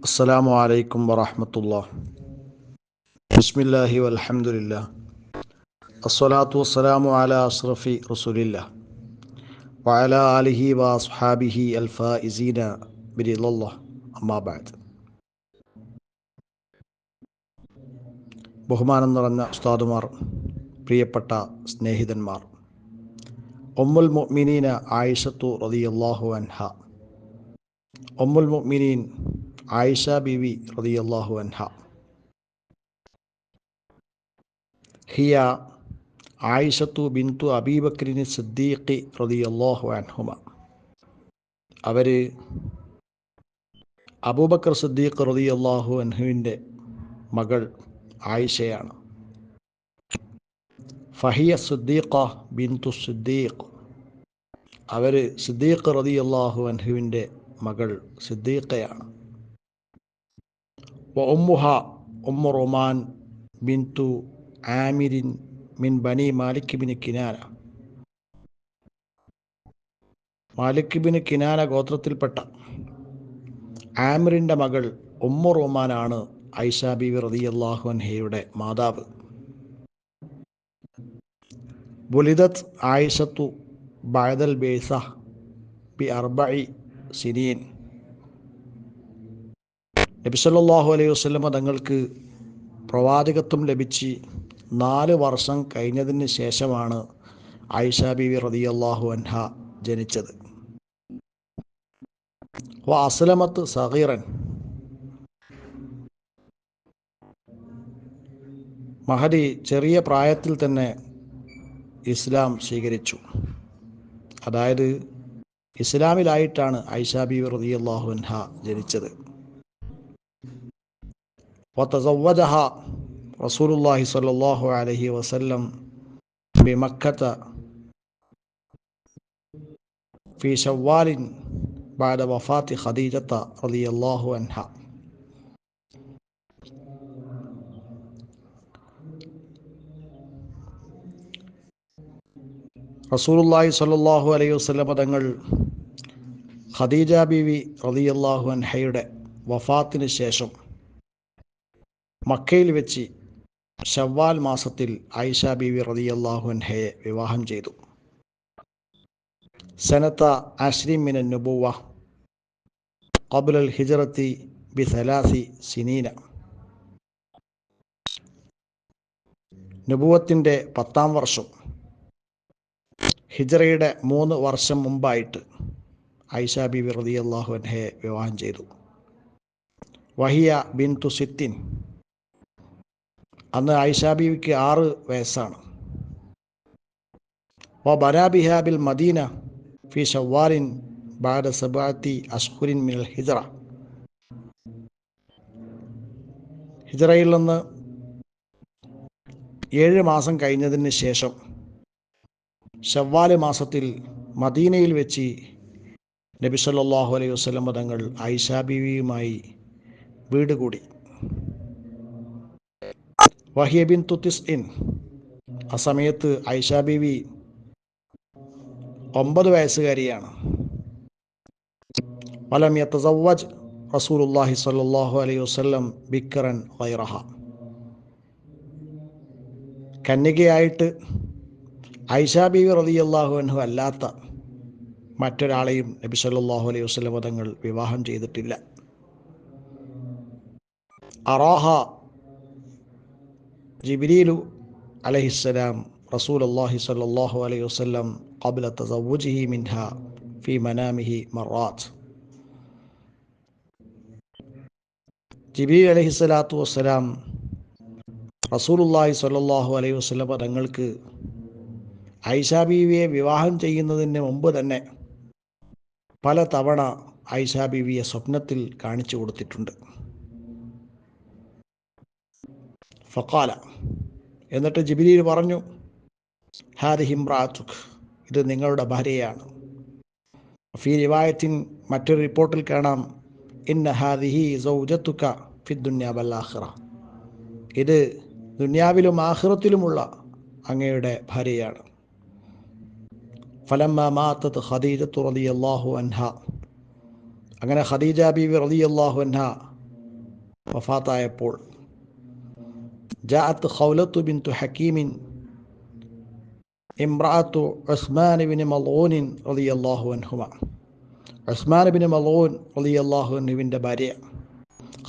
السلام عليكم ورحمة الله بسم الله والحمد لله الصلاة والسلام على أشرف رسول الله وعلى آله وأصحابه الفائزين برضا الله أما بعد ബഹുമാനം നിറഞ്ഞ ഉസ്താദുമാർ പ്രിയപ്പെട്ട സ്നേഹിതന്മാർ ഒമ്മുൽ മുഅ്മിനീന ആയിഷത്തു റളിയല്ലാഹു അൻഹ ഒമ്മുൽ മുഅ്മിനീൻ ആയിഷ ബിവി റതിയല്ലാഹു അൻഹ. ഹിയ ആയിഷത്തു ബിന്തു അബീബക്രിന് സിദ്ദീഖി റതിയല്ലാഹു അൻഹുമ. അവർ അബൂബക്കർ സിദ്ദീഖ് റതിയല്ലാഹു അൻഹുവിന്റെ മകൾ ആയിഷയാണ്. ഫഹിയ സിദ്ദീഖ ബിന്തു സിദ്ദീഖ്. അവർ സിദ്ദീഖ് റതിയല്ലാഹു അൻഹുവിന്റെ മകൾ സിദ്ദീഖയാണ്. വഉമ്മുഹ ഉമ്മു റൊമാൻ ബിന്തു ആമിരിൻ മിൻ ബനി Malik bin Kinana Malik bin Kinana ഗോത്രത്തിൽപ്പെട്ട ആമിറിന്റെ മകൾ ഉമ്മു റൊമാനാണ് ഐഷ ബിവി റളിയല്ലാഹു അൻഹയുടെ മാതാവ്. ബുലിദത്ത് ആയിഷത്തു ബഅദൽ ബേസ ബി അർബൈ സിനീൻ. നബി സല്ലല്ലാഹു അലൈഹി വസ്ലമ തങ്ങൾക്ക് പ്രവാചകത്വം ലഭിച്ച് നാല് വർഷം കഴിഞ്ഞതിന് ശേഷമാണ് ആയിഷ റതി റളിയല്ലാഹു അൻഹ ജനിച്ചത്. അസ്ലമത്ത് സഗീറൻ. മഹദി ചെറിയ പ്രായത്തിൽ തന്നെ ഇസ്ലാം സ്വീകരിച്ചു. അതായത് ഇസ്ലാമിലായിട്ടാണ് ഐഷാബി റളിയല്ലാഹു അൻഹ ജനിച്ചത്. വതസവ്വജഹ റസൂലുള്ളാഹി സ്വല്ലല്ലാഹു അലൈഹി വസല്ലം ബിമക്കത്ത في شوال بعد وفاة خديجة رضي الله عنها റസൂലുള്ളാഹി സ്വല്ലല്ലാഹു അലൈഹി വസല്ലമ തങ്ങൾ ഖദീജ ബീവി റളിയല്ലാഹു അൻഹയുടെ വഫാത്തിന് ശേഷം മക്കയിൽ വെച്ച് ഷവ്വാൽ മാസത്തിൽ ആയിഷ ബീവി റളിയല്ലാഹു അൻഹയെ വിവാഹം ചെയ്തു. സനത്ത അഷ്രിമിന നുബുവ കബുലൽ ഹിജറത്തി ബി സലാസി സിനീന. നുബുവത്തിന്റെ പത്താം വർഷം. ഹിജറയുടെ മൂന്ന് വർഷം മുമ്പായിട്ട് ആയിഷ ബിവി റതി അള്ളാഹു അൻഹയെ വിവാഹം ചെയ്തു. വഹിയ ബിൻ തുസിത്തിൻ അന്ന് ഐഷ ബീവിക്ക് ആറ് വയസ്സാണ്. വ ബനാബിഹാബിൽ മദീന ഫി ഷവ്വാലിൻ ബാദ സബാത്തി അഷ്കുരിൻ മിനൽ ഹിജറ. ഹിജറയിൽ നിന്ന് ഏഴ് മാസം കഴിഞ്ഞതിന് ശേഷം ഷവ്വാൽ മാസത്തിൽ മദീനയിൽ വെച്ച് നബി സല്ലാഹു അലൈഹി വസല്ലം തങ്ങൾ ഐഷ ബീവിയുമായി വീട് കൂടി. വഹിയ ബിൻ തുത്തിസ് ഇൻ. ആ സമയത്ത് ഐഷ ബിവി ഒമ്പത് വയസ്സുകാരിയാണ്. വലം യത്തസവജ് റസൂലുല്ലാഹി സല്ലാഹു അലൈഹി വസ്ലം ബിക്കറൻ വൈറഹ കന്യകയായിട്ട് ഐഷ ബിവി റളിയല്ലാഹു അൻഹു അല്ലാത്ത മറ്റൊരാളെയും നബി സല്ലാഹു അലൈഹി വസ്ലം തങ്ങൾ വിവാഹം ചെയ്തിട്ടില്ല. അറാഹ ജിബ്രീലു അലൈഹിസ്സലാം റസൂൽ അള്ളാഹി സല്ലല്ലാഹു അലൈഹി വസല്ലം قبل تزوجه منها في منامه مرات ജിബ്രീൽ അലൈഹി സ്വലാത്തു വസ്സലാം റസൂലുള്ളാഹി സ്വല്ലല്ലാഹു അലൈഹി വസല്ലം തങ്ങൾക്ക് ഐഷ ബീവിയെ വിവാഹം ചെയ്യുന്നതിന് മുമ്പ് തന്നെ പല തവണ ഐഷ ബീവിയെ സ്വപ്നത്തിൽ കാണിച്ചു കൊടുത്തിട്ടുണ്ട് ഫക്കാല എന്നിട്ട് ജിബിലിയിൽ പറഞ്ഞു ഹാദിഹിംറാത്തുഖ് ഇത് നിങ്ങളുടെ ഭാര്യയാണ്. ഫി റിവായത്തിൻ മറ്റൊരു റിപ്പോർട്ടിൽ കാണാം ഇന്ന ഹാദിഹി സൗജത്തുക്ക ഫി ദുന്യ ആഹ്റ ഇത് ദുന്യാവിലും ആഹ്റത്തിലുമുള്ള അങ്ങയുടെ ഭാര്യയാണ്. ഫലമ്മ മാത്തത് ഖദീജത്തു അള്ളാഹു അൻഹ. അങ്ങനെ ഖദീജ ബീവി അള്ളാഹു അൻഹ വഫാത്തായപ്പോൾ ജാഅത്ത് ഖൗലത്തു ബിന്തു ഹകീമിൻ ഇമ്രാത്തു ഉസ്മാൻ ഇബ്നു മലൂനിൻ റളിയല്ലാഹു അൻഹുമ ഉസ്മാൻ ഇബ്നു മലൂൻ റളിയല്ലാഹു അൻഹുവിന്റെ ഭാര്യ.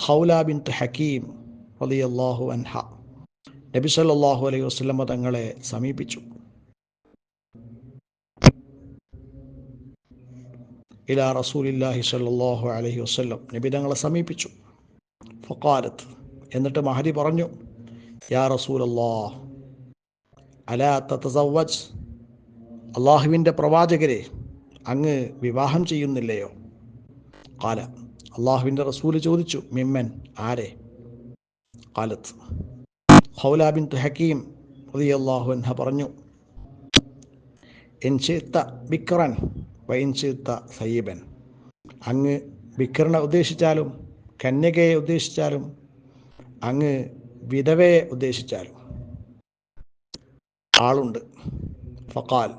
ഖൗല ബിന്തു ഹകീം റളിയല്ലാഹു അൻഹ. നബി സല്ലല്ലാഹു അലൈഹി വസല്ലം തങ്ങളെ സമീപിച്ചു. ഇലാ റസൂലില്ലാഹി സല്ലല്ലാഹു അലൈഹി വസല്ലം. നബി തങ്ങളെ സമീപിച്ചു. ഫഖാലത്ത്. എന്നിട്ട് മഹദി പറഞ്ഞു യാ റസൂലല്ലാഹ് അല തതസവ്വജ്? അള്ളാഹുവിന്റെ പ്രവാചകരെ അങ്ങ് വിവാഹം ചെയ്യുന്നില്ലയോ? കാല അള്ളാഹുവിന്റെ റസൂൽ ചോദിച്ചു മിമ്മൻ ആരെ? കാലത്ത് ഹൗലാബിൻ ബിൻ ഹക്കീം അള്ളാഹു അൻഹ പറഞ്ഞു എൻചിത്ത ബിക്രൻ വൈൻഷിത്ത സയ്യിബൻ. അങ്ങ് ബിക്രനെ ഉദ്ദേശിച്ചാലും കന്യകയെ ഉദ്ദേശിച്ചാലും അങ്ങ് വിധവയെ ഉദ്ദേശിച്ചാലും ആളുണ്ട്. ഫക്കാൽ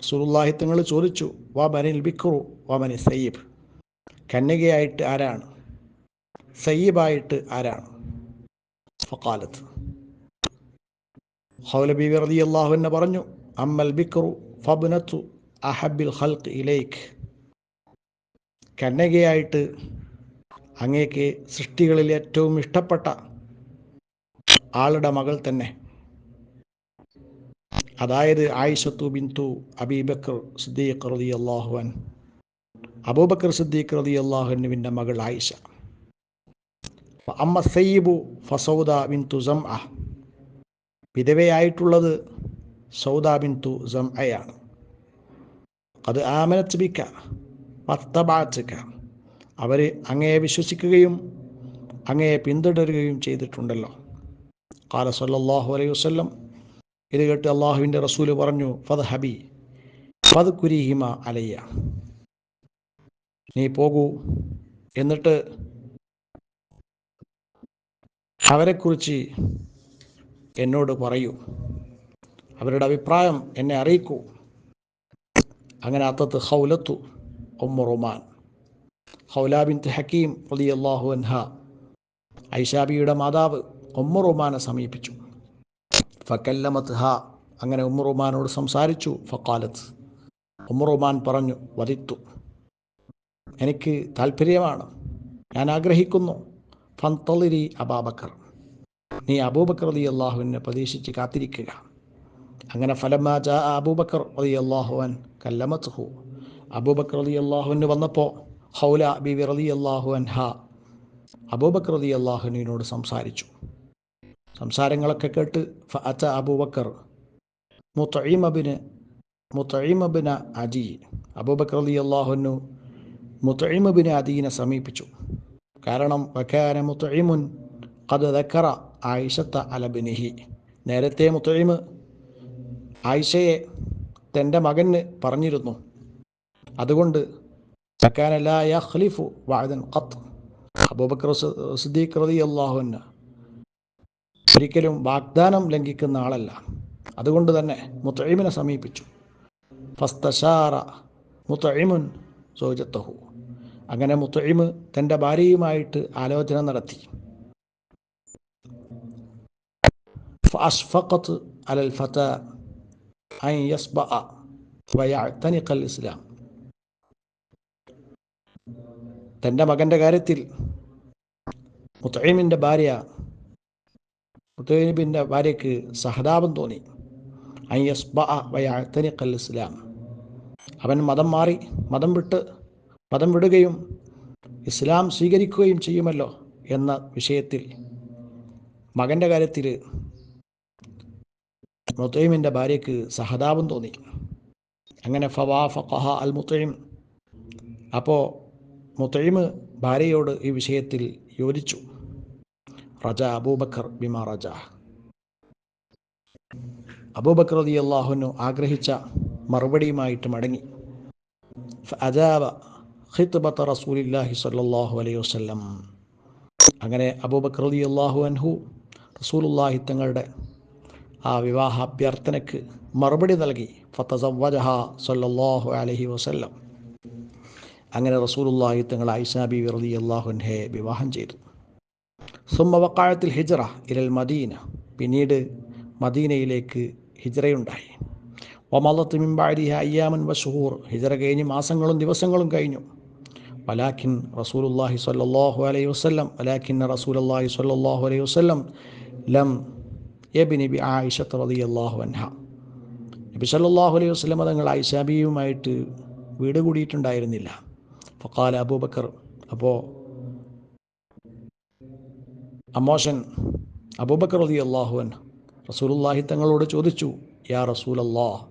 സുറുല്ലാഹി തങ്ങൾ ചോദിച്ചു വാ ബനിൽ ബിക്രു വാ ബനി സയ്യിബ്. കന്യകയായിട്ട് ആരാണ്? സയ്യിബായിട്ട് ആരാണ്? ഫക്കാലത്ത് ഹൗലബി വെറുതി അള്ളാഹു എന്നെ പറഞ്ഞു അമ്മൽ ബിക്രു ഫബ്നത്തു അഹബിൽ ഹൽക്ക് ഇലേക്ക് കന്യകയായിട്ട് അങ്ങേക്ക് സൃഷ്ടികളിൽ ഏറ്റവും ഇഷ്ടപ്പെട്ട ആളുടെ മകൾ തന്നെ. അതായത് ആയിഷത്തു ബിന്തു അബീബക്കർ സിദ്ദീഖ് റതി അള്ളാഹുവൻ അബൂബക്കർ സിദ്ദീഖ് റതി അള്ളാഹുനുവിന്റെ മകൾ ആയിഷ. അമ്മ സയ്യിബു ഫസൗദ ബിന്തു സം അ വിധവയായിട്ടുള്ളത് സൗദ ബിന്തു സം അയാണ് അത് ആമനത്ത് ബിക്ക അവർ അങ്ങയെ വിശ്വസിക്കുകയും അങ്ങയെ പിന്തുടരുകയും ചെയ്തിട്ടുണ്ടല്ലോ. കാല സല്ലാഹു അലൈഹി وسلم. ഇത് കേട്ട് അള്ളാഹുവിന്റെ റസൂൽ പറഞ്ഞു ഫത് ഹബി ഫത് കുരിഹിമ അലയ്യ. നീ പോകൂ. എന്നിട്ട് അവരെക്കുറിച്ച് എന്നോട് പറയൂ. അവരുടെ അഭിപ്രായം എന്നെ അറിയിക്കൂ. അങ്ങനെ അത്തത്ത് ഹൗലത്തു ഒമ്മുറുമാൻ ഹൗലാബിൻ ഹക്കീം അലി അള്ളാഹു അൻഹ. ഐഷാബിയുടെ മാതാവ് ഒമ്മുറുമാനെ സമീപിച്ചു. ഫക്കല്ലമത്ത് ഹ അങ്ങനെ ഉമ്മറുമാനോട് സംസാരിച്ചു. ഫക്കാലത്ത് ഉമ്മറുമാൻ പറഞ്ഞു വധിത്തു. എനിക്ക് താല്പര്യമാണ് ഞാൻ ആഗ്രഹിക്കുന്നു. ഫന്തളിരി അബാബക്കർ. നീ അബൂബക്കർ അലി അള്ളാഹുവിനെ പ്രതീക്ഷിച്ച് കാത്തിരിക്കുക. അങ്ങനെ ഫലമാജ അബൂബക്കർ അലി അള്ളാഹുവൻ കല്ലമത്ത് ഹു അബൂബക്കർ അലി അള്ളാഹുവിന് വന്നപ്പോൾ ഹൗല ബി വിറലി അള്ളാഹു അൻഹ അബൂബക്കർ അലി അള്ളാഹുവിനോട് സംസാരിച്ചു. സംസാരങ്ങളൊക്കെ കേട്ട് ഫഅത്ത അബൂബക്കർ മുത്തഈമബിന് മുത്തഈമബിന് അജി അബൂബക്കർ അലി അള്ളാഹുനു മുത്തഈമബിന് അദീനെ സമീപിച്ചു. കാരണം വക്കാന മുത്തഈമുൻ ഖദ് ദക്കറ ആയിഷത്ത അലബിനിഹി. നേരത്തെ മുത്തഴീമ് ആയിഷയെ തന്റെ മകന് പറഞ്ഞിരുന്നു. അതുകൊണ്ട് വക്കാന ലാ യഖ്ലിഫു വഅദൻ ഖത്ത്. അബൂബക്കർ സിദ്ദീഖ് റളിയല്ലാഹു ഒരിക്കലും വാഗ്ദാനം ലംഘിക്കുന്ന ആളല്ല. അതുകൊണ്ട് തന്നെ മുത്തഴിമിനെ സമീപിച്ചു. ഫസ്തഷാറ മുത്തഴിമുൻ സോജത്തഹു അങ്ങനെ മുത്തഴിമ് തന്റെ ഭാര്യയുമായിട്ട് ആലോചന നടത്തി. ഫഅഷ്ഫഖത്ത് അലൽ ഫത യസ്ബഅ ഇസ്ലാം. തന്റെ മകന്റെ കാര്യത്തിൽ മുത്തഴിമിന്റെ ഭാര്യ മുത്തനബിന്റെ ഭാര്യയ്ക്ക് സഹതാപം തോന്നി. അയ്യസ്ബഅത്തനിക്കൽ ഇസ്ലാം അവൻ മതം മാറി മതം വിട്ട് മതം വിടുകയും ഇസ്ലാം സ്വീകരിക്കുകയും ചെയ്യുമല്ലോ എന്ന വിഷയത്തിൽ മകന്റെ കാര്യത്തിൽ മുത്തൈമിന്റെ ഭാര്യയ്ക്ക് സഹതാപം തോന്നി. അങ്ങനെ ഫവാ ഫഹ അൽ മുത്തൈം അപ്പോൾ മുത്തൈമ് ഭാര്യയോട് ഈ വിഷയത്തിൽ യോജിച്ചു. റജ അബൂബക്കർ ബിമാ റജ. അബൂബക്കർ റതി അള്ളാഹുനു ആഗ്രഹിച്ച മറുപടിയുമായിട്ട് മടങ്ങി. അജാബ ഖിത്ബത്ത റസൂലില്ലാഹി സല്ലല്ലാഹു അലൈഹി വസല്ലം. അങ്ങനെ അബൂബക്കർ റതി അള്ളാഹു അൻഹു റസൂലുല്ലാഹി തങ്ങളുടെ ആ വിവാഹ അഭ്യർത്ഥനയ്ക്ക് മറുപടി നൽകി. ഫത്തസവ്വജഹ സല്ലല്ലാഹു അലൈഹി വസല്ലം. അങ്ങനെ റസൂലുല്ലാഹി തങ്ങൾ ഐഷാബി റതി അള്ളാഹുൻഹെ വിവാഹം ചെയ്തു. സുമ്മ വക്കാഴത്തിൽ ഹിജറ ഇരൽ മദീന പിന്നീട് മദീനയിലേക്ക് ഹിജറയുണ്ടായി. ഒമലത്ത് മിമ്പാരിഹ അയ്യാമൻ വഷൂർ ഹിജറ കഴിഞ്ഞ് മാസങ്ങളും ദിവസങ്ങളും കഴിഞ്ഞു. വലാഖിൻ റസൂലുല്ലാഹി സ്വല്ലല്ലാഹു അലൈഹി വസല്ലം വലാഖിൻ റസൂലുല്ലാഹി സ്വല്ലല്ലാഹു അലൈഹി വസല്ലം ലം യബിനി ബി ആയിഷത്ത് റളിയല്ലാഹു അൻഹ നബി സല്ലല്ലാഹു അലൈഹി വസല്ലം തങ്ങൾ ആയിഷാബിയുമായിട്ട് വീട് കൂടിയിട്ടുണ്ടായിരുന്നില്ല. ഫക്കാല അബൂബക്കർ അപ്പോൾ അമ്മോഷൻ അബൂബക്കർ അള്ളാഹുൻ അള്ളാഹുവൻ റസൂലുല്ലാഹി തങ്ങളോട് ചോദിച്ചു യാ റസൂൽ അള്ളാഹ്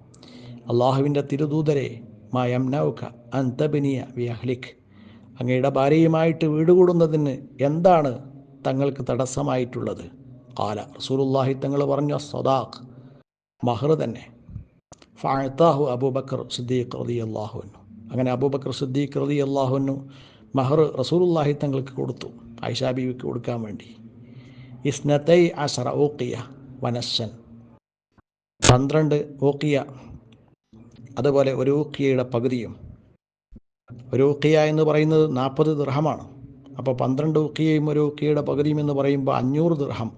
അള്ളാഹുവിന്റെ തിരുദൂതരെ മാ അന്തബിനിയ വി അഹ്ലിക്. അങ്ങയുടെ ഭാര്യയുമായിട്ട് വീട് കൂടുന്നതിന് എന്താണ് തങ്ങൾക്ക് തടസ്സമായിട്ടുള്ളത്? കാല റസൂലുല്ലാഹി തങ്ങൾ പറഞ്ഞു സദാഖ് മഹർ തന്നെ. ഫാഴ്ത്താഹു അബൂബക്കർ സിദ്ദീഖ് റതി അള്ളാഹുവിനു അങ്ങനെ അബൂബക്കർ സിദ്ദീഖ് റതി അള്ളാഹുവിനു മഹർ റസൂലുല്ലാഹി തങ്ങൾക്ക് കൊടുത്തു ഐഷാ ബീവിക്ക് കൊടുക്കാൻ വേണ്ടി. ഇസ്നത്തൈ അസറ ഓക്കിയ വനസ്സൻ. പന്ത്രണ്ട് ഓക്കിയ അതുപോലെ ഒരു ഊക്കിയയുടെ പകുതിയും. ഒരു ഊക്കിയ എന്ന് പറയുന്നത് നാൽപ്പത് ദൃഹമാണ് അപ്പോൾ പന്ത്രണ്ട് ഊക്കിയയും ഒരു ഊക്കിയയുടെ പകുതിയും എന്ന് പറയുമ്പോൾ അഞ്ഞൂറ് ദൃഹം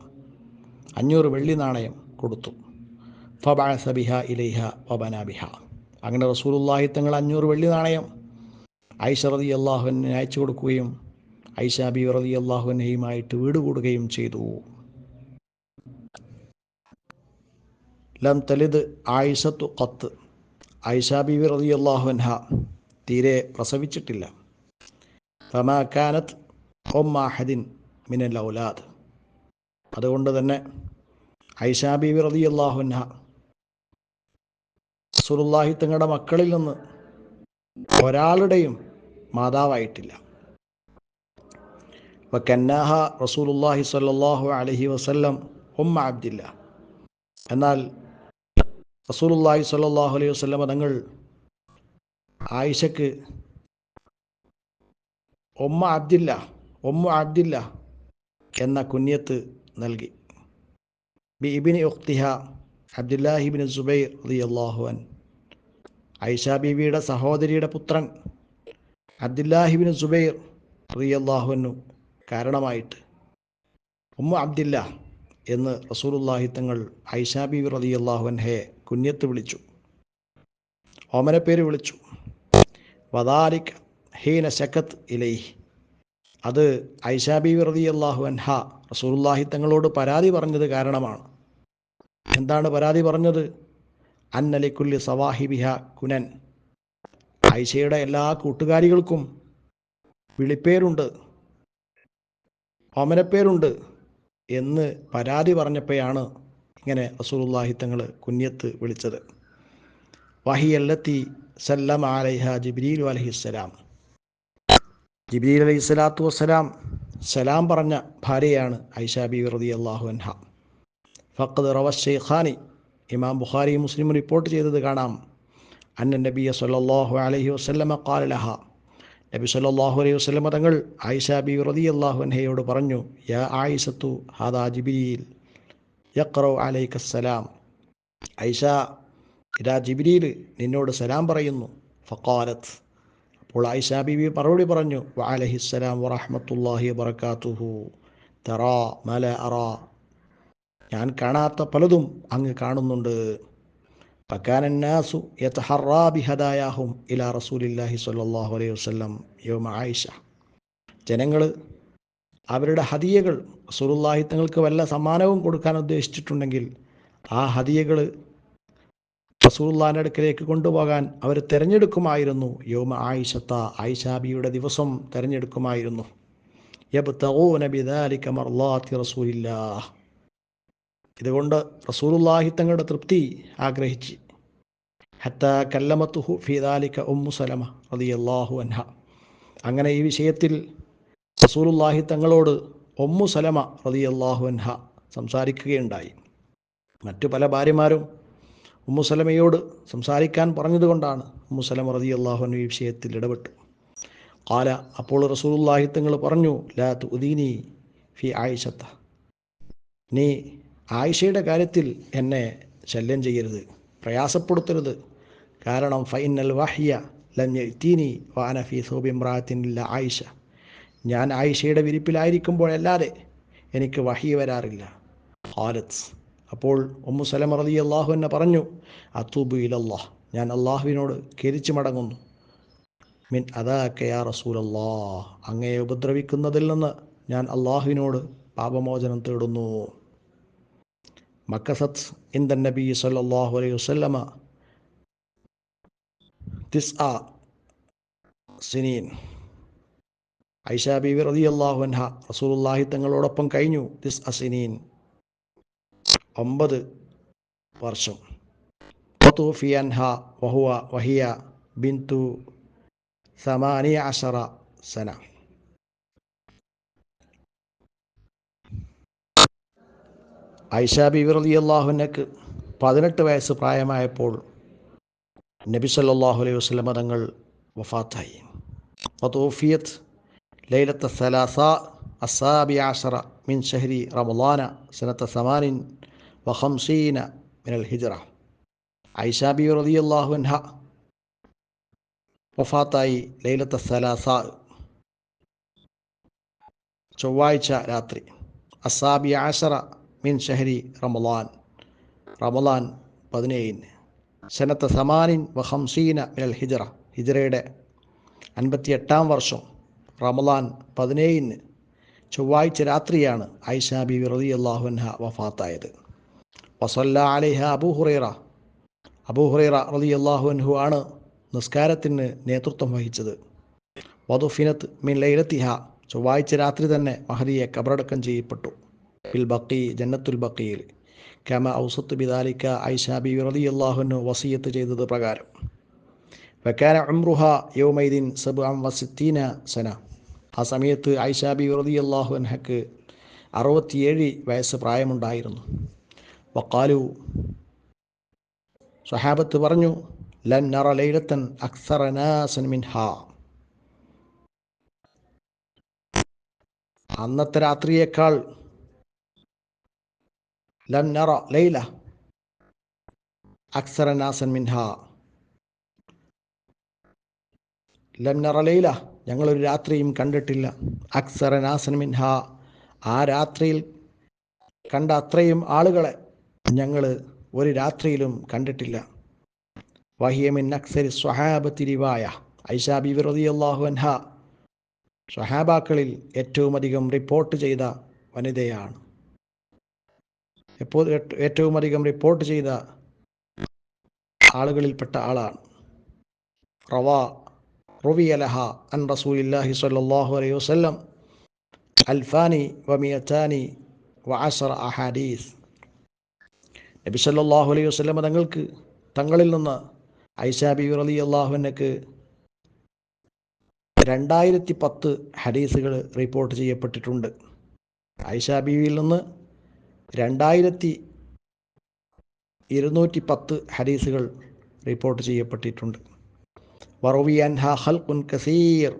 അഞ്ഞൂറ് വെള്ളി നാണയം കൊടുത്തു. ഫബാസബിഹ ഇലൈഹ ഫബനാബിഹ ബിഹ. അങ്ങനെ റസൂലുല്ലാഹി തങ്ങൾ അഞ്ഞൂറ് വെള്ളി നാണയം. ഐശ്വറതി അള്ളാഹുവിനെ അയച്ചു കൊടുക്കുകയും ഐഷ ബി റതി അള്ളാഹുവിനെയുമായിട്ട് വീട് കൂടുകയും ചെയ്തു. ലം തലിദ് ആയിഷത്തു കത്ത് ഐഷാബി റതി അള്ളാഹുൻഹ തീരെ പ്രസവിച്ചിട്ടില്ല. ഫമാക്കാനത്ത് ഒമ്മാഹദിൻ മിനൽ ഔലാദ്. അതുകൊണ്ട് തന്നെ ഐഷാബി റതി അള്ളാഹുൻഹ സുറുല്ലാഹി തങ്ങളുടെ മക്കളിൽ നിന്ന് ഒരാളുടെയും മാതാവായിട്ടില്ല. വക്കന്നാഹ റസൂലുല്ലാഹി സ്വല്ലല്ലാഹു അലൈഹി വസല്ലം ഉമ്മ അബ്ദില്ല. എന്നാൽ റസൂലുല്ലാഹി സ്വല്ലല്ലാഹു അലൈഹി വസല്ലം തങ്ങൾ ആയിഷക്ക് ഉമ്മ അബ്ദില്ല ഉമ്മ അബ്ദില്ല എന്ന കുഞ്ഞത്ത് നൽകി. ബി ഇബിനി ഉഖ്തിഹ അബ്ദുല്ലാഹിബിൻ സുബൈർ റളിയല്ലാഹു അൻ ഐഷ ബിബിയുടെ സഹോദരിയുടെ പുത്രൻ അബ്ദുല്ലാഹിബിൻ സുബൈർ റളിയല്ലാഹുവിനു കാരണമായിട്ട്. ഉമ്മ അബ്ദില്ല എന്ന് റസൂലുല്ലാഹി തങ്ങൾ ഐഷ റതി റളിയല്ലാഹുൻഹയെ കുഞ്ഞത്ത് വിളിച്ചു. ഓമന പേര് വിളിച്ചു. വദാലിക് ഹീന ശക്കത്ത് ഇലൈഹി. അത് ഐഷ റതി അള്ളാഹു അൻഹ റസൂലുല്ലാഹി തങ്ങളോട് പരാതി പറഞ്ഞത് കാരണമാണ്. എന്താണ് പരാതി പറഞ്ഞത്? അന്നലിക്കുല്ലി സവാഹിബിഹ കുനൻ. ഐഷയുടെ എല്ലാ കൂട്ടുകാരികൾക്കും വിളിപ്പേരുണ്ട്. ഓമനപ്പേരുണ്ട് എന്ന് പരാതി പറഞ്ഞപ്പോഴാണ് ഇങ്ങനെ റസൂലുള്ളാഹി തങ്ങൾ കുഞ്ഞത്ത് വിളിച്ചത്. വഹിയല്ലത്തി സല്ലം അലൈഹ ജിബ്രീൽ അലഹിസ്സലാം ജിബ്രീൽ അലൈഹി സ്വലാത്തു വസ്സലാം സലാം പറഞ്ഞ ഭാര്യയാണ് ഐഷാബി റതി അള്ളാഹു അൻഹ. ഫഖദ് റവ ഷെയ്ഖാനി ഇമാം ബുഖാരി മുസ്ലിം റിപ്പോർട്ട് ചെയ്തത് കാണാം. അന്ന നബിയ സല്ലല്ലാഹു അലൈഹി വസല്ലമ ഖാല ലഹ. നബി സല്ലാഹു അലൈഹി വസ്ലമ തങ്ങൾ ആയിഷ ബി റതി അൻഹയോട് പറഞ്ഞു യാ ആയിഷത്തു ഹാദാ ജിബിരിയിൽ യഖറു അലൈക സലാം ഐഷ ഇതാ ജിബിരിയിൽ നിന്നോട് സലാം പറയുന്നു. ഫക്കാലത്ത് അപ്പോൾ ആയിഷ ബിബി മറുപടി പറഞ്ഞു വഅലൈഹിസ്സലാം വറഹമത്തല്ലാഹി വബറകാതുഹു തറാ മല അറാ. ഞാൻ കാണാത്ത പലതും അങ്ങ് കാണുന്നുണ്ട്. ഫക്കാനന്നാസു إلى رسول ഇലാ റസൂലില്ലാഹി സ്വല്ലല്ലാഹു അലൈഹി വസല്ലം യൗമ ആയിഷ ജനങ്ങൾ അവരുടെ ഹദിയകൾ റസൂലുള്ളാഹി തങ്ങൾക്ക് വല്ല സമ്മാനവും കൊടുക്കാൻ ഉദ്ദേശിച്ചിട്ടുണ്ടെങ്കിൽ ആ ഹദിയകൾ റസൂല്ലാന്റെ അടുക്കലേക്ക് കൊണ്ടുപോകാൻ അവർ തിരഞ്ഞെടുക്കുമായിരുന്നു. യോമ ആയിഷത്ത ആയിഷാബിയുടെ ദിവസം തിരഞ്ഞെടുക്കുമായിരുന്നു. യബ്തഗൂന ബിദാലിക മർളാത്തി റസൂലില്ലാഹ്. ഇതുകൊണ്ട് റസൂലുള്ളാഹി തങ്ങളുടെ തൃപ്തി ആഗ്രഹിച്ച്. ഹത്ത കല്ലമത്തുഹു ഫിദാലിക്ക ഉമ്മു സലമ റളിയല്ലാഹു അൻഹ. അങ്ങനെ ഈ വിഷയത്തിൽ റസൂലുള്ളാഹി തങ്ങളോട് ഉമ്മു സലമ റളിയല്ലാഹു അൻഹ സംസാരിക്കുകയുണ്ടായി. മറ്റു പല ഭാര്യമാരും ഉമ്മു സലമയോട് സംസാരിക്കാൻ പറഞ്ഞതുകൊണ്ടാണ് ഉമ്മു സലമ റളിയല്ലാഹു അൻഹ ഈ വിഷയത്തിൽ ഇടപെട്ടു കാല അപ്പോൾ റസൂലുള്ളാഹി തങ്ങൾ പറഞ്ഞു ലാ തുദീനി ഫി ആയിഷത്ത. നീ ആയിഷയുടെ കാര്യത്തിൽ എന്നെ ശല്യം ചെയ്യരുത് പ്രയാസപ്പെടുത്തരുത്. കാരണം ഫൈനൽ വഹ്യ ലഞ്ഞീനി വാനഫി സോബിമ്രാത്തിനില്ല ആയിഷ. ഞാൻ ആയിഷയുടെ വിരിപ്പിലായിരിക്കുമ്പോഴല്ലാതെ എനിക്ക് വഹി വരാറില്ല. ഹാലത്ത് അപ്പോൾ ഉമ്മു സലം റലി അള്ളാഹു എന്നെ പറഞ്ഞു അത്തൂബു ഇലല്ലാഹ്. ഞാൻ അള്ളാഹുവിനോട് ഖേദിച്ചു മടങ്ങുന്നു. മിൻ അതാക്കയാ റസൂലല്ലാ അങ്ങയെ ഉപദ്രവിക്കുന്നതിൽ നിന്ന് ഞാൻ അള്ളാഹുവിനോട് പാപമോചനം തേടുന്നു. മക്കസത്ത് ഇന്ദൻ നബി സല്ലല്ലാഹു അലൈഹി വസല്ലമ തിസ് ആ സിനീൻ. ഐഷ ബീവി റളിയല്ലാഹു അൻഹ റസൂലുള്ളാഹി തങ്ങളോടൊപ്പം കഴിഞ്ഞു തിസ് അസിനീൻ ഒമ്പത് വർഷം. വതൂഫി അൻഹ വഹുവ വഹിയ ബിന്തു സമാനിയ അഷറ സന. ഐഷ ബീവി റളിയല്ലാഹുവിനക്ക് പതിനെട്ട് വയസ്സ് പ്രായമായപ്പോൾ നബി സല്ലാഹു അലൈഹി വസ്ലമ തങ്ങൾ വഫാത്തായി. വതൂഫിയത് ലൈലത്ത് സലാസ അസാബി ആഷറ മിൻ ഷഹരി റമലാന സനത്ത സമാനിൻ വഹംസീന മിനൽ ഹിജറ. ഐഷ ബി റളിയല്ലാഹു അൻഹ വഫാത്തായി ലൈലത്ത് സലാസ ചൊവ്വാഴ്ച രാത്രി. അസാബി ആഷറ മിൻ ഷഹരി റമലാൻ. റമലാൻ പതിനേഴിന്. സനത്ത് സമാനിൻ വഹംസീന മിനൽ ഹിജ്റ. ഹിജ്റയുടെ അൻപത്തിയെട്ടാം വർഷം റമലാൻ പതിനേഴിന് ചൊവ്വാഴ്ച രാത്രിയാണ് ഐഷ ബി വിറതി അള്ളാഹുൻഹ വഫാത്തായത്. വസല്ല അലിഹ അബൂ ഹുറൈറ. അബൂ ഹുറൈറ റതി അള്ളാഹുൻഹു ആണ് നിസ്കാരത്തിന് നേതൃത്വം വഹിച്ചത്. വധുഫിനത്ത് മിൻ ലൈലത്തിഹ. ചൊവ്വാഴ്ച രാത്രി തന്നെ മഹദിയെ കബറടക്കം ചെയ്യപ്പെട്ടു. ജന്നത്തുൽ ബക്കിയിൽ കമ ഔസത്ത് ബിദാലിക്ക ഐഷ ബിബി റതി അള്ളാഹുനു വസീയത്ത് ചെയ്തത് പ്രകാരം. വക്കാന അമ്രുഹ യോമൈദിൻ സബ് അം വസിത്തീന സന. ആ സമയത്ത് ഐഷ ബി റതി അള്ളാഹു അൻഹക്ക് അറുപത്തിയേഴ് വയസ്സ് പ്രായമുണ്ടായിരുന്നു. വക്കാലു സഹാബത്ത് പറഞ്ഞു ലൻ നറ ലൈലത്തൻ അക്സറനാസൻ മിൻഹ. അന്നത്തെ രാത്രിയേക്കാൾ ലം നറ ലൈല അക്സറനാസൻ മിൻഹ ലം നറ ലൈല ഞങ്ങളൊരു രാത്രിയും കണ്ടിട്ടില്ല. അക്സരനാസൻ മിൻഹ. ആ രാത്രിയിൽ കണ്ട അത്രയും ആളുകളെ ഞങ്ങൾ ഒരു രാത്രിയിലും കണ്ടിട്ടില്ല. വഹിയമിൻ അക്സരി സ്വഹാബത്തി റിവായ. ഐഷാ ബി വിറതി അള്ളാഹു അൻഹ. സ്വഹാബാക്കളിൽ ഏറ്റവും അധികം റിപ്പോർട്ട് ചെയ്ത വനിതയാണ്. എപ്പോൾ ഏറ്റവും അധികം റിപ്പോർട്ട് ചെയ്ത ആളുകളിൽപ്പെട്ട ആളാണ്. റവ റവി അലഹ അൻ റസൂലില്ലാഹി സ്വല്ലാഹു അലൈഹി വസ്ലം അൽഫാനി വമിയത്താനി വഅസർ അഹാദീസ്. നബി സല്ലാഹു അലൈഹി വസ്ലമ തങ്ങൾക്ക് തങ്ങളിൽ നിന്ന് ഐസാബി അലി അള്ളാഹുവിനക്ക് രണ്ടായിരത്തി പത്ത് ഹദീസുകൾ റിപ്പോർട്ട് ചെയ്യപ്പെട്ടിട്ടുണ്ട്. ഐഷാ ബിവിയിൽ നിന്ന് രണ്ടായിരത്തി ഇരുന്നൂറ്റി പത്ത് ഹദീസുകൾ റിപ്പോർട്ട് ചെയ്യപ്പെട്ടിട്ടുണ്ട്. വറവി അൻഹ ഹൽഖുൻ കസീർ.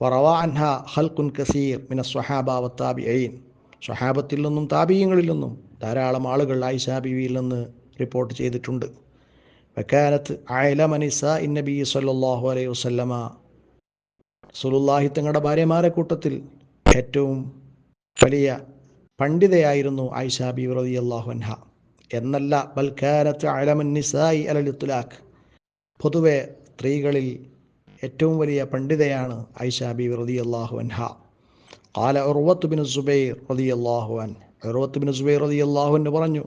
വറവ അൻഹ ഹൽഖുൻ കസീർ മിന സ്വഹാബാവ ഐൻ സ്വഹാബത്തിൽ നിന്നും താബീയങ്ങളിൽ നിന്നും ധാരാളം ആളുകൾ ആയിഷ ബിവിയിൽ നിന്ന് റിപ്പോർട്ട് ചെയ്തിട്ടുണ്ട്. വക്കാനത്ത് ആയലമനിസ നബി സല്ലാഹു അലൈഹി വസ്ലമ സുലുല്ലാഹി തങ്ങളുടെ ഭാര്യമാരെ കൂട്ടത്തിൽ ഏറ്റവും വലിയ പണ്ഡിതയായിരുന്നു ആയിഷ ബി റതി അള്ളാഹു അൻഹ. എന്നല്ല ബൽക്കാനത്ത് അലമൻ നിസായി അലലിത്തുലാഖ് പൊതുവെ സ്ത്രീകളിൽ ഏറ്റവും വലിയ പണ്ഡിതയാണ് ഐഷ ബി റതി അള്ളാഹു അൻഹ. കാല ഉർവത്ത് ബിൻ സുബൈർ റതി അള്ളാഹു അൻ ഉർവത്ത് ബിൻ സുബൈർ റതി അള്ളാഹു എന്ന് പറഞ്ഞു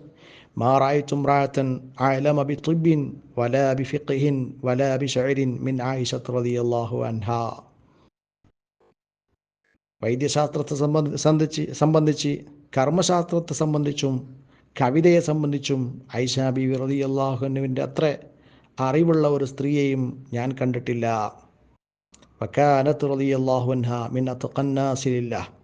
മാറായി റായത്തൻ അലമ ബി തുബിൻ വല ബി ഫിഖിൻ വല ബി ഷൈരിൻ മിൻ ആയിഷത്ത് റതി അള്ളാഹു അൻഹ. വൈദ്യശാസ്ത്രത്തെ സംബന്ധി സംബന്ധിച്ച് സംബന്ധിച്ച് കർമ്മശാസ്ത്രത്തെ സംബന്ധിച്ചും കവിതയെ സംബന്ധിച്ചും ഐഷ ബി റതി അള്ളാഹുനുവിന്റെ അത്ര അറിവുള്ള ഒരു സ്ത്രീയെയും ഞാൻ കണ്ടിട്ടില്ല. വക്കാനത്ത് റതി അള്ളാഹുൻഹ മിൻ അത്തുഖന്നാസിലില്ല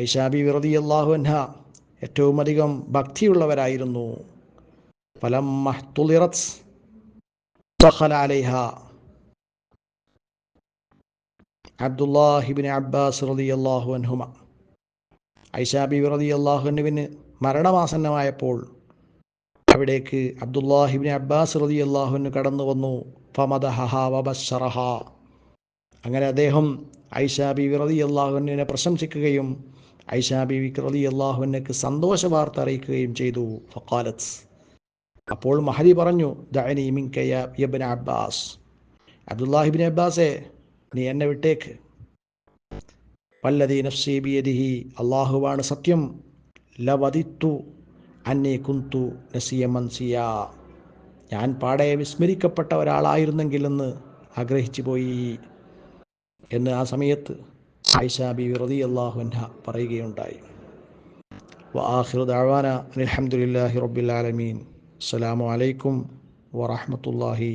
ഐഷാബി വിറതി അള്ളാഹുൻഹ ഏറ്റവും അധികം ഭക്തിയുള്ളവരായിരുന്നു. ഫലം മഹ്തുലിറത്ത് അലൈഹ. അബ്ദുല്ലാഹിബിൻ അബ്ബാസ് റതി അള്ളാഹു ഐഷാബി റതി അള്ളാഹുനുവിന് മരണമാസന്നമായപ്പോൾ അവിടേക്ക് അബ്ദുല്ലാഹിബിൻ അബ്ബാസ് റതി അള്ളാഹുവിന് കടന്നു വന്നു. വബഷറഹ അങ്ങനെ അദ്ദേഹം ഐഷാ ബിവി റതി അള്ളാഹുവിനെ പ്രശംസിക്കുകയും ഐഷാ ബീവിക്ക് റതി അള്ളാഹുവിനക്ക് സന്തോഷ വാർത്ത അറിയിക്കുകയും ചെയ്തു. ഫക്കാലത്ത് അപ്പോൾ മഹദി പറഞ്ഞു ദഅനി യബ്ന അബ്ബാസ്. അബ്ദുല്ലാഹിബിൻ അബ്ബാസെ നീ എന്നെ വിട്ടേക്ക്. വല്ലതീ നഫ്സി അള്ളാഹുവാണ് സത്യം. ലവതിത്തു അന്നെ കുന്തു നസിയ മൻസിയ ഞാൻ പാടെ വിസ്മരിക്കപ്പെട്ട ഒരാളായിരുന്നെങ്കിലെന്ന് ആഗ്രഹിച്ചു പോയി എന്ന് ആ സമയത്ത് ആയിഷ ബി റതി അള്ളാഹു പറയുകയുണ്ടായി. വആഖിറു ദഅവാന അൽഹംദുലില്ലാഹി റബ്ബിൽ ആലമീൻ. അസ്സലാമു അലൈക്കും വറഹ്മത്തുള്ളാഹി